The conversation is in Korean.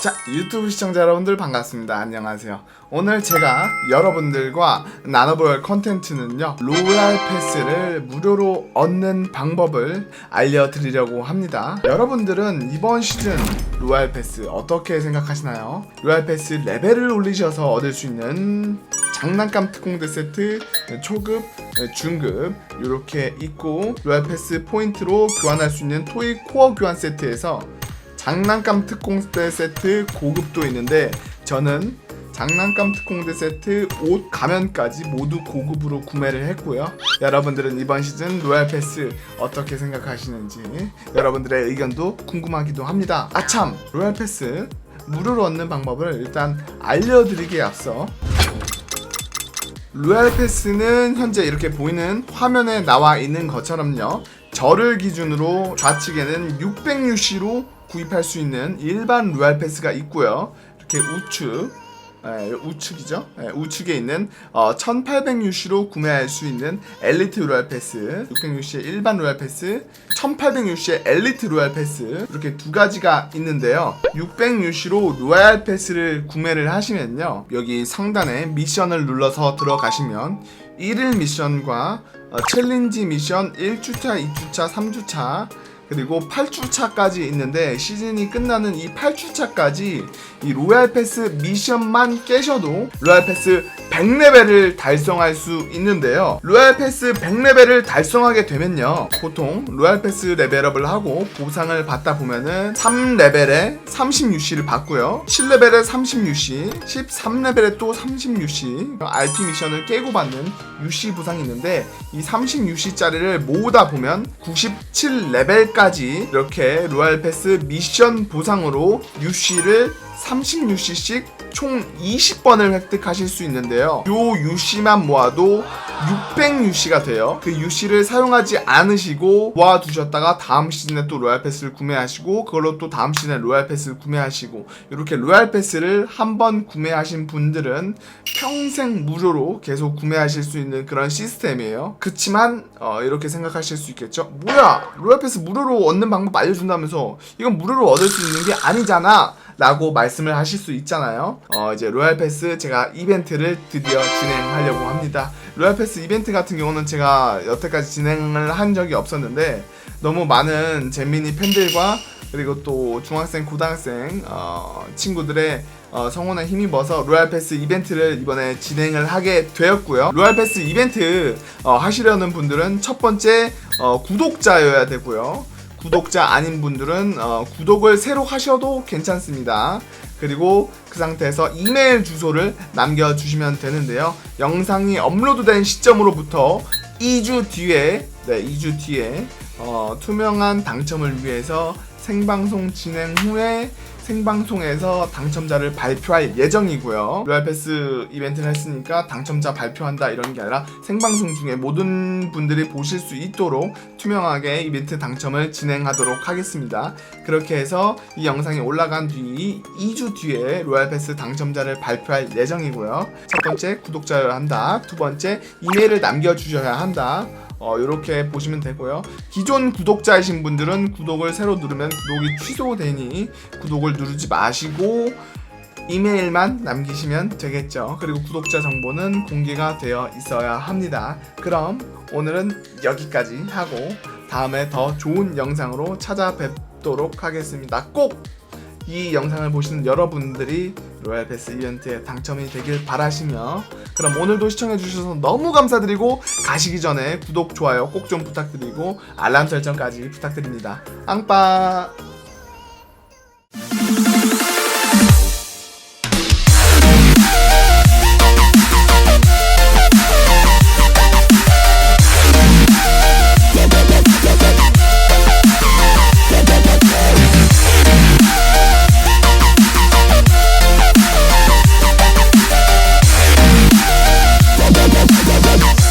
자, 유튜브 시청자 여러분들 반갑습니다. 안녕하세요. 오늘 제가 여러분들과 나눠볼 컨텐츠는요, 로얄 패스를 무료로 얻는 방법을 알려드리려고 합니다. 여러분들은 이번 시즌 로얄 패스 어떻게 생각하시나요? 로얄 패스 레벨을 올리셔서 얻을 수 있는 장난감 특공대 세트, 초급, 중급 이렇게 있고 로얄 패스 포인트로 교환할 수 있는 토익 코어 교환 세트에서 장난감 특공대 세트 고급도 있는데 저는 장난감 특공대 세트 옷 가면까지 모두 고급으로 구매를 했고요. 여러분들은 이번 시즌 로얄 패스 어떻게 생각하시는지 여러분들의 의견도 궁금하기도 합니다. 아참 로얄 패스 무료로 얻는 방법을 일단 알려드리기에 앞서 로얄 패스는 현재 이렇게 보이는 화면에 나와 있는 것처럼요. 저를 기준으로 좌측에는 600UC로 구입할 수 있는 일반 로얄 패스가 있고요. 이렇게 우측 예, 우측이죠. 예, 우측에 있는 어, 1800UC로 구매할 수 있는 엘리트 로얄 패스, 600UC의 일반 로얄 패스, 1800UC의 엘리트 로얄 패스 이렇게 두 가지가 있는데요. 600UC로 로얄 패스를 구매를 하시면요. 여기 상단에 미션을 눌러서 들어가시면 1일 미션과 어, 챌린지 미션 1주차, 2주차, 3주차 그리고 8주차까지 있는데 시즌이 끝나는 이 8주차까지 이 로얄 패스 미션만 깨셔도 로얄 패스 100레벨을 달성할 수 있는데요. 로얄 패스 100레벨을 달성하게 되면요. 보통 로얄 패스 레벨업을 하고 보상을 받다 보면은 3레벨에 30UC를 받고요. 7레벨에 30UC, 13레벨에 또 30UC, RP 미션을 깨고 받는 UC 보상이 있는데 이 30UC짜리를 모으다 보면 97레벨까지 이렇게 로얄 패스 미션 보상으로 UC를 30UC씩 총 20번을 획득하실 수 있는데요. 요 UC만 모아도 600UC가 돼요. 그 UC를 사용하지 않으시고 모아두셨다가 다음 시즌에 또 로얄 패스를 구매하시고 그걸로 또 다음 시즌에 로얄 패스를 구매하시고 이렇게 로얄 패스를 한 번 구매하신 분들은 평생 무료로 계속 구매하실 수 있는 그런 시스템이에요. 그치만 어, 이렇게 생각하실 수 있겠죠. 뭐야 로얄 패스 무료로 얻는 방법 알려준다면서 이건 무료로 얻을 수 있는 게 아니잖아. 라고 말씀을 하실 수 있잖아요. 어, 이제 로얄 패스 제가 이벤트를 드디어 진행하려고 합니다. 로얄 패스 이벤트 같은 경우는 제가 여태까지 진행을 한 적이 없었는데 너무 많은 잼민이 팬들과 그리고 또 중학생, 고등학생 어, 친구들의 어, 성원에 힘입어서 로얄 패스 이벤트를 이번에 진행을 하게 되었고요. 로얄 패스 이벤트 어, 하시려는 분들은 첫 번째 어, 구독자여야 되고요. 구독자 아닌 분들은 어, 구독을 새로 하셔도 괜찮습니다. 그리고 그 상태에서 이메일 주소를 남겨주시면 되는데요. 영상이 업로드된 시점으로부터 2주 뒤에, 네, 2주 뒤에 어, 투명한 당첨을 위해서 생방송 진행 후에 생방송에서 당첨자를 발표할 예정이고요. 로얄 패스 이벤트를 했으니까 당첨자 발표한다 이런 게 아니라 생방송 중에 모든 분들이 보실 수 있도록 투명하게 이벤트 당첨을 진행하도록 하겠습니다. 그렇게 해서 이 영상이 올라간 뒤 2주 뒤에 로얄 패스 당첨자를 발표할 예정이고요. 첫 번째 구독자여야 한다. 두 번째 이메일을 남겨주셔야 한다. 어, 이렇게 보시면 되고요. 기존 구독자이신 분들은 구독을 새로 누르면 구독이 취소되니 구독을 누르지 마시고 이메일만 남기시면 되겠죠. 그리고 구독자 정보는 공개가 되어 있어야 합니다. 그럼 오늘은 여기까지 하고 다음에 더 좋은 영상으로 찾아뵙도록 하겠습니다. 꼭 이 영상을 보시는 여러분들이 로얄 패스 이벤트에 당첨이 되길 바라시며 그럼 오늘도 시청해주셔서 너무 감사드리고 가시기 전에 구독, 좋아요 꼭 좀 부탁드리고 알람 설정까지 부탁드립니다. 빵빠